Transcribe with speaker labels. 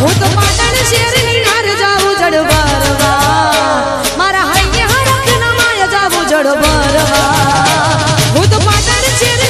Speaker 1: હું તો મારા હાઈ હરખ ના જાવું જડ હું તો પાટણ શેર